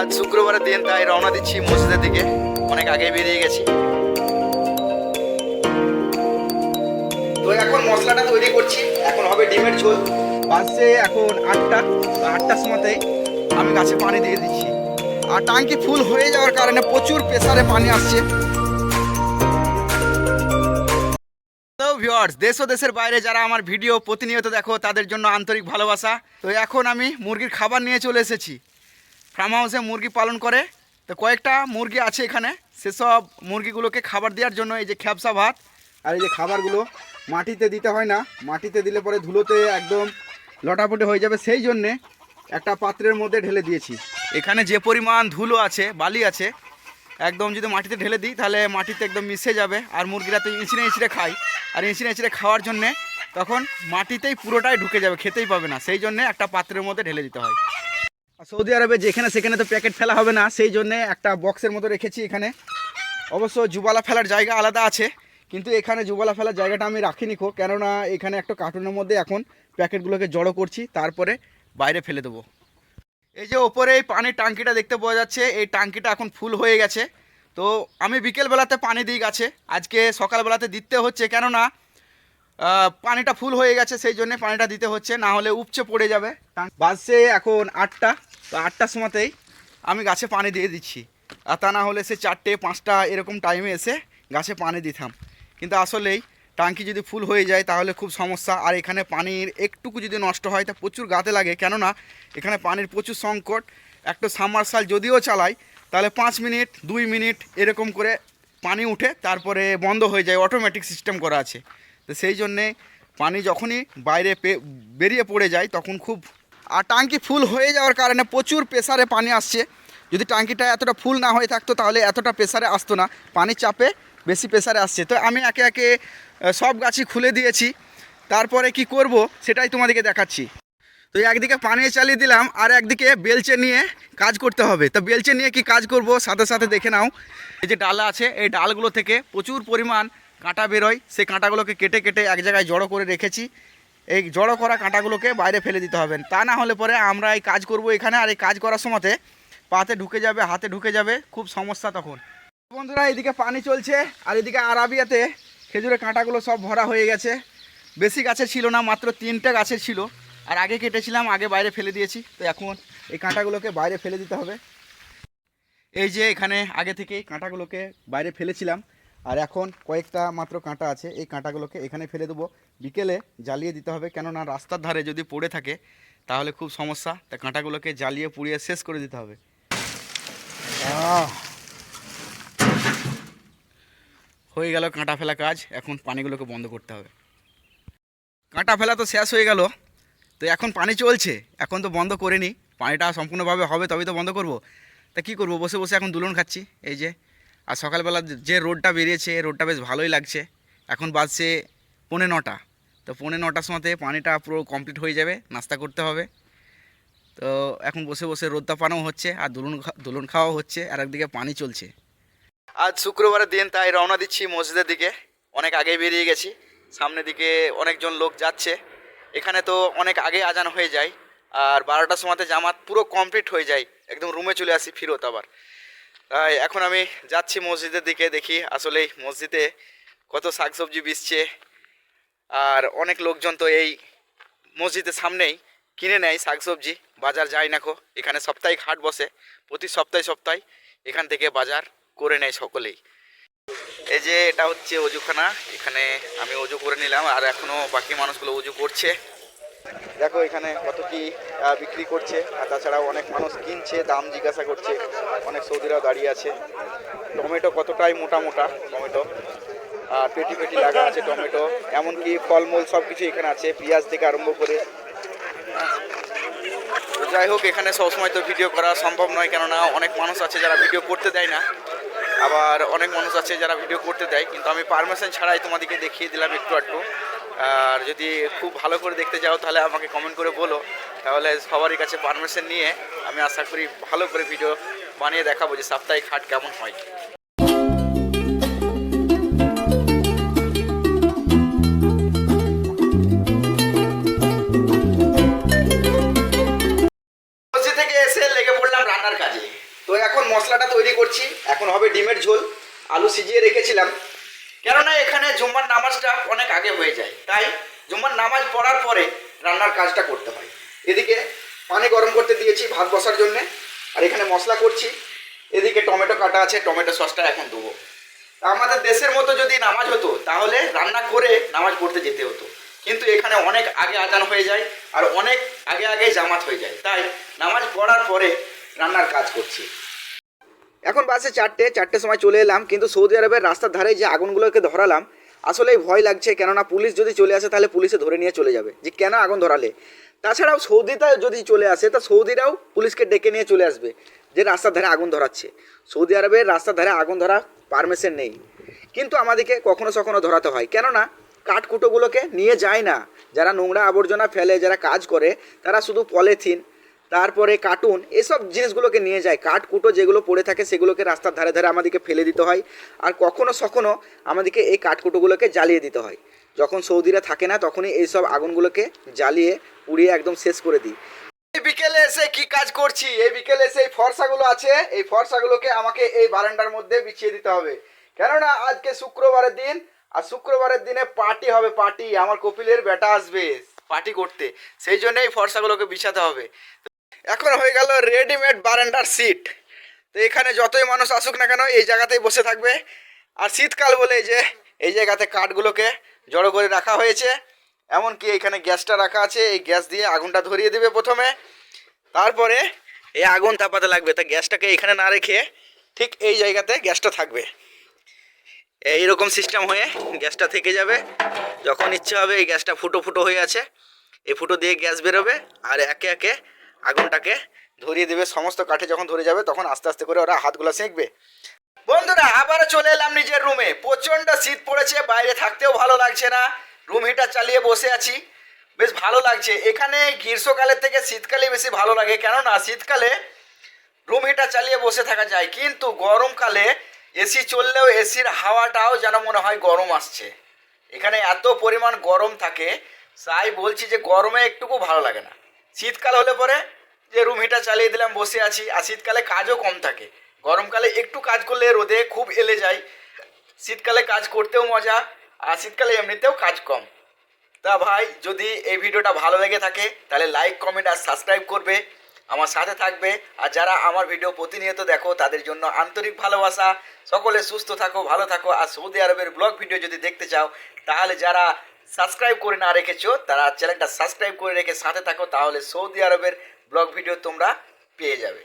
আজ শুক্রবারের দিন, তাই রওনা দিচ্ছি মসজিদের দিকে। অনেক আগে বেরিয়ে গেছি। তো এখন মশলাটা তৈরি করছি। এখন হবে ডিমের ঝোল। বাসে এখন আটটা। আটটার সময়তেই আমি গাছে পানি দিয়ে দিচ্ছি। আর টাঙ্কি ফুল হয়ে যাওয়ার কারণে প্রচুর প্রেসারে পানি আসছে। হ্যালো ভিউয়ার্স দেশ ও দেশের বাইরে যারা আমার ভিডিও প্রতিনিয়ত দেখো, তাদের জন্য আন্তরিক ভালোবাসা। তো এখন আমি মুরগির খাবার নিয়ে চলে এসেছি। ফার্ম হাউসে মুরগি পালন করে। তো কয়েকটা মুরগি আছে এখানে। সেসব মুরগিগুলোকে খাবার দেওয়ার জন্য এই যে খ্যাপসা ভাত আর এই যে খাবারগুলো মাটিতে দিতে হয় না। মাটিতে দিলে পরে ধুলোতে একদম লটাপটে হয়ে যাবে। সেই জন্যে একটা পাত্রের মধ্যে ঢেলে দিয়েছি। এখানে যে পরিমাণ ধুলো আছে, বালি আছে, একদম যদি মাটিতে ঢেলে দিই তাহলে মাটিতে একদম মিশে যাবে। আর মুরগিরা তো ইঁচড়ে ইঁচড়ে খায়। আর ইঁচড়ে ইঁচড়ে খাওয়ার জন্যে তখন মাটিতেই পুরোটাই ঢুকে যাবে, খেতেই পাবে না। সেই জন্যে একটা পাত্রের মধ্যে ঢেলে দিতে হয়। সৌদি আরবে যেখানে সেখানে তো প্যাকেট ফেলা হবে না, সেই জন্যে একটা বক্সের মতো রেখেছি এখানে। অবশ্য জুবালা ফেলার জায়গা আলাদা আছে, কিন্তু এখানে জুবালা ফেলার জায়গাটা আমি রাখিনি খো, কেননা এখানে একটা কার্টুনের মধ্যে এখন প্যাকেটগুলোকে জড়ো করছি, তারপরে বাইরে ফেলে দেবো। এই যে ওপরে এই পানির টাঙ্কিটা দেখতে পাওয়া যাচ্ছে, এই টাঙ্কিটা এখন ফুল হয়ে গেছে। তো আমি বিকেলবেলাতে পানি দিই গাছে, আজকে সকালবেলাতে দিতে হচ্ছে, কেননা পানিটা ফুল হয়ে গেছে, সেই জন্য পানিটা দিতে হচ্ছে, না হলে উপচে পড়ে যাবে। বাজছে এখন আটটা তো আটটার সময়তেই আমি গাছে পানি দিয়ে দিচ্ছি। আর তা না হলে সে চারটে, পাঁচটা এরকম টাইমে এসে গাছে পানি দিতাম। কিন্তু আসলেই টাঙ্কি যদি ফুল হয়ে যায় তাহলে খুব সমস্যা। আর এখানে পানির একটুকু যদি নষ্ট হয়, তা প্রচুর গাতে লাগে। কেননা এখানে পানির প্রচুর সংকট। একটা সাবমার্সাল যদিও চালাই, তাহলে পাঁচ মিনিট, দুই মিনিট এরকম করে পানি উঠে তারপরে বন্ধ হয়ে যায়। অটোমেটিক সিস্টেম করা আছে। তো সেই জন্যে পানি যখনই বাইরে বেরিয়ে পড়ে যায়, তখন খুব আর টাঙ্কি ফুল হয়ে যাওয়ার কারণে প্রচুর প্রেসারে পানি আসছে। যদি টাঙ্কিটা এতটা ফুল না হয়ে থাকতো তাহলে এতটা প্রেসারে আসতো না। পানির চাপে বেশি প্রেসারে আসছে। তো আমি একে একে সব গাছই খুলে দিয়েছি। তারপরে কি করব সেটাই তোমাদেরকে দেখাচ্ছি। তো একদিকে পানি চালিয়ে দিলাম আর একদিকে বেলচে নিয়ে কাজ করতে হবে। তো বেলচে নিয়ে কি কাজ করব সাথে সাথে দেখে নাও। এই যে ডালা আছে, এই ডালগুলো থেকে প্রচুর পরিমাণ কাঁটা বেরোয়। সেই কাঁটাগুলোকে কেটে কেটে এক জায়গায় জড়ো করে রেখেছি। এই জড়ো করা কাঁটাগুলোকে বাইরে ফেলে দিতে হবে। তা না হলে পরে আমরা এই কাজ করব এখানে আর এই কাজ করার সময়তে পাতে ঢুকে যাবে, হাতে ঢুকে যাবে, খুব সমস্যা তখন। বন্ধুরা এদিকে পানি চলছে আর এদিকে আরাবিয়াতে খেজুরের কাঁটাগুলো সব ভরা হয়ে গেছে। বেশি গাছে ছিল না, মাত্র তিনটে গাছে ছিল। আর আগে কেটেছিলাম, আগে বাইরে ফেলে দিয়েছি। তো এখন এই কাঁটাগুলোকে বাইরে ফেলে দিতে হবে। এই যে এখানে আগে থেকেই কাঁটাগুলোকে বাইরে ফেলেছিলাম। আর এখন কয়েকটা মাত্র কাঁটা আছে, এই কাঁটাগুলোকে এখানে ফেলে দেবো। বিকেলে জ্বালিয়ে দিতে হবে, কেননা রাস্তার ধারে যদি পড়ে থাকে, তাহলে খুব সমস্যা। তা কাঁটাগুলোকে জ্বালিয়ে পুড়িয়ে শেষ করে দিতে হবে। হয়ে গেল কাঁটা ফেলা কাজ, এখন পানিগুলোকে বন্ধ করতে হবে। কাঁটা ফেলা তো শেষ হয়ে গেল, তো এখন পানি চলছে, এখন তো বন্ধ করিনি। পানিটা সম্পূর্ণভাবে হবে, তবেই তো বন্ধ করব। তা কী করব? বসে বসে এখন দুলন খাচ্ছি, এই যে আর সকালবেলা যে রোডটা বেরিয়েছে রোডটা বেশ ভালোই লাগছে। এখন বাজছে পৌনে নটা। তো পৌনে নটার সময়তে পানিটা পুরো কমপ্লিট হয়ে যাবে, নাস্তা করতে হবে। তো এখন বসে বসে রোদটা পানাও হচ্ছে আর দুলন দুলুন খাওয়াও হচ্ছে আর একদিকে পানি চলছে। আজ শুক্রবারের দিন, তাই রওনা দিচ্ছি মসজিদের দিকে। অনেক আগে বেরিয়ে গেছি। সামনের দিকে অনেকজন লোক যাচ্ছে। এখানে তো অনেক আগে আজান হয়ে যায়। আর বারোটার সময়তে জামাত পুরো কমপ্লিট হয়ে যায়। একদম রুমে চলে আসি, ফিরত আবার। এখন আমি যাচ্ছি মসজিদের দিকে, দেখি আসলেই মসজিদে কত শাকসবজি বিছছে আর অনেক লোকজন তো এই মসজিদের সামনেই কিনে নেয় শাকসবজি। বাজার যায় না খো এখানে সাপ্তাহিক হাট বসে, প্রতি সপ্তাহে সপ্তাহে এখান থেকে বাজার করে নেয় সকলেই। এই যে এটা হচ্ছে অজুখানা, এখানে আমি অজু করে নিলাম, আর এখনও বাকি মানুষগুলো অজু করছে। দেখো, এখানে কত কি বিক্রি করছে, আর তাছাড়াও অনেক মানুষ কিনছে, দাম জিজ্ঞাসা করছে, অনেক সৌদিরাও দাঁড়িয়ে আছে। টমেটো কতটাই মোটা মোটা, টমেটো? আর পেটি পেটি লাগা আছে টমেটো, এমনকি ফলমূল সব কিছু এখানে আছে, পেঁয়াজ থেকে আরম্ভ করে। যাই হোক, এখানে সবসময় তো ভিডিও করা সম্ভব নয়, কেননা অনেক মানুষ আছে যারা ভিডিও করতে দেয় না। আবার অনেক মানুষ আছে যারা ভিডিও করতে দেয়, কিন্তু আমি পারমিশন ছাড়াই তোমাদেরকে দেখিয়ে দিলাম একটু একটু আর যদি খুব ভালো করে দেখতে যাও, তাহলে আমাকে কমেন্ট করে বলো। তাহলে সবারই কাছে পারমিশন নিয়ে আমি আশা করি ভালো করে ভিডিও বানিয়ে দেখাবো যে সাপ্তাহিক হাট কেমন হয়। এখন মশলাটা তৈরি করছি। এখন হবে ডিমের ঝোল। আলু সিজিয়ে রেখেছিলাম। কেননা এখানে জুম্মার নামাজটা অনেক আগে হয়ে যায়। তাই জুম্মার নামাজ পড়ার পরে রান্নার কাজটা করতে হয়। এদিকে পানি গরম করতে দিয়েছি ভাত বসার জন্যে, আর এখানে মশলা করছি। এদিকে টমেটো কাটা আছে, টমেটো সসটা এখন দেবো আমাদের দেশের মতো যদি নামাজ হতো, তাহলে রান্না করে নামাজ পড়তে যেতে হতো। কিন্তু এখানে অনেক আগে আজান হয়ে যায়, আর অনেক আগে আগে জামাত হয়ে যায়। তাই নামাজ পড়ার পরে রান্নার কাজ করছি। এখন বাসে চারটে, চারটের সময় চলে এলাম, কিন্তু সৌদি আরবের রাস্তার ধারে যে আগুনগুলোকে ধরালাম, আসলেই ভয় লাগছে, কেননা পুলিশ যদি চলে আসে তাহলে পুলিশে ধরে নিয়ে চলে যাবে, যে কেন আগুন ধরালে? তাছাড়াও সৌদিটা যদি চলে আসে, তা সৌদিরাও পুলিশকে ডেকে নিয়ে চলে আসবে, যে রাস্তার ধারে আগুন ধরাচ্ছে। সৌদি আরবের রাস্তার ধারে আগুন ধরা পারমিশন নেই। কিন্তু আমাদেরকে কখনো সখনো ধরাতে হয়, কেননা কাঠকুটোগুলোকে নিয়ে যায় না। যারা নোংরা আবর্জনা ফেলে, যারা কাজ করে, তারা শুধু পলিথিন তারপরে কার্টুন এসব জিনিসগুলোকে নিয়ে যায়। কাঠকুটো যেগুলো পড়ে থাকে সেগুলোকে রাস্তার ধারে ধারে আমাদেরকে ফেলে দিতে হয়। আর কখনো সখনো আমাদেরকে এই কাঠকুটোগুলোকে জ্বালিয়ে দিতে হয়। যখন সৌদিরা থাকে না, তখনই এইসব আগুনগুলোকে জ্বালিয়ে, পুড়িয়ে একদম শেষ করে দিই। এই বিকেলে এসে কি কাজ করছি? এই বিকেলে এসে এই ফর্সাগুলো আছে। এই ফর্সাগুলোকে আমাকে এই বারান্দার মধ্যে বিছিয়ে দিতে হবে। কেননা আজকে শুক্রবারের দিন, আর শুক্রবারের দিনে পার্টি হবে পার্টি আমার কপিলের বেটা আসবে পার্টি করতে। সেই জন্য এই ফর্সাগুলোকে বিছাতে হবে। এখন হয়ে গেল রেডিমেড বারান্দার সিট। তো এখানে যতই মানুষ আসুক না কেন, এই জায়গাতেই বসে থাকবে। আর শীতকাল বলে যে, এই জায়গাতে কাঠগুলোকে জড়ো করে রাখা হয়েছে। এমনকি এখানে গ্যাসটা রাখা আছে, এই গ্যাস দিয়ে আগুনটা ধরিয়ে দেবে প্রথমে। তারপরে এই আগুন তাপাতে লাগবে। তা গ্যাসটাকে এখানে না রেখে ঠিক এই জায়গাতে গ্যাসটা থাকবে। এইরকম সিস্টেম হয়ে গ্যাসটা থেকে যাবে। যখন ইচ্ছে হবে এই গ্যাসটা ফুটো ফুটো হয়ে আছে। এই ফুটো দিয়ে গ্যাস বেরোবে। আর একে একে আগুনটাকে ধরিয়ে দেবে, সমস্ত কাঠে যখন ধরে যাবে তখন আস্তে আস্তে করে ওরা হাতগুলো সেঁকবে। বন্ধুরা, আবারও চলে এলাম নিজের রুমে প্রচণ্ড শীত পড়েছে, বাইরে থাকতেও ভালো লাগছে না। রুম হিটার চালিয়ে বসে আছি। বেশ ভালো লাগছে। এখানে গ্রীষ্মকালের থেকে শীতকালে বেশি ভালো লাগে। কেননা, শীতকালে রুম হিটার চালিয়ে বসে থাকা যায়। কিন্তু গরমকালে এসি চললেও এসির হাওয়াটাও যেন মনে হয় গরম আসছে। এখানে এত পরিমাণ গরম থাকে, তাই বলছি যে গরমে একটুকু ভালো লাগে না। শীতকাল হলে পরে যে রুম হিটার চালিয়ে দিলাম, বসে আছি। আর শীতকালে কাজও কম থাকে। গরমকালে একটু কাজ করলে রোদে খুব এলে যায়। শীতকালে কাজ করতেও মজা, আর শীতকালে এমনিতেও কাজ কম। তা ভাই, যদি এই ভিডিওটা ভালো লেগে থাকে, তাহলে লাইক কমেন্ট আর সাবস্ক্রাইব করবে। আমার সাথে থাকবে। আর যারা আমার ভিডিও প্রতিনিয়ত দেখো, তাদের জন্য আন্তরিক ভালোবাসা। সকলে সুস্থ থাকো, ভালো থাকো। আর সৌদি আরবের ব্লগ ভিডিও যদি দেখতে চাও, তাহলে যারা সাবস্ক্রাইব করে না রেখেছো, তারা চ্যানেলটা সাবস্ক্রাইব করে রেখে সাথে থাকো, তাহলে সৌদি আরবের ব্লগ ভিডিও তোমরা পেয়ে যাবে।